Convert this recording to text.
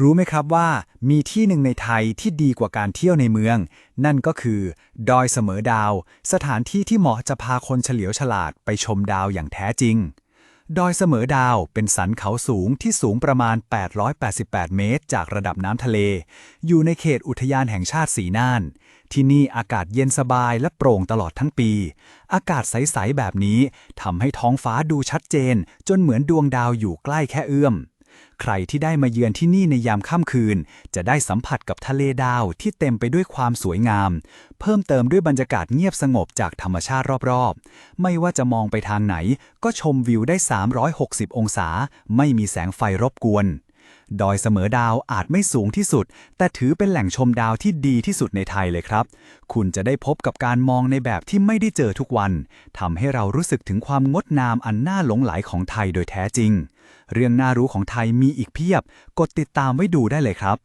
รู้ไหมครับว่ามีที่หนึ่งในไทยที่ดีกว่าการเที่ยวในเมือง นั่นก็คือ ดอยเสมอดาว สถานที่ที่เหมาะจะพาคนเฉลียวฉลาดไปชมดาวอย่างแท้จริง ดอยเสมอดาวเป็นสันเขาสูงที่สูงประมาณ 888 เมตร จากระดับน้ำทะเล อยู่ในเขตอุทยานแห่งชาติสีน่าน ที่นี่อากาศเย็นสบายและโปร่งตลอดทั้งปี อากาศใส ๆ แบบนี้ทำให้ท้องฟ้าดูชัดเจน จนเหมือนดวงดาวอยู่ใกล้แค่เอื้อม ใครที่ได้มาเยือนที่นี่ในยามค่ำคืน จะได้สัมผัสกับทะเลดาวที่เต็มไปด้วยความสวยงาม เพิ่มเติมด้วยบรรยากาศเงียบสงบจากธรรมชาติรอบๆ ไม่ว่าจะมองไปทางไหน ก็ชมวิวได้ 360 องศา ไม่มีแสงไฟรบกวน ดอยเสมอดาวอาจไม่สูงที่สุด แต่ถือเป็นแหล่งชมดาวที่ดีที่สุดในไทยเลยครับ คุณจะได้พบกับการมองในแบบที่ไม่ได้เจอทุกวันทำให้เรารู้สึกถึงความงดงามอันน่าหลงไหลของไทยโดยแท้จริง เรื่องน่ารู้ของไทยมีอีกเพียบ กดติดตามไว้ดูได้เลยครับ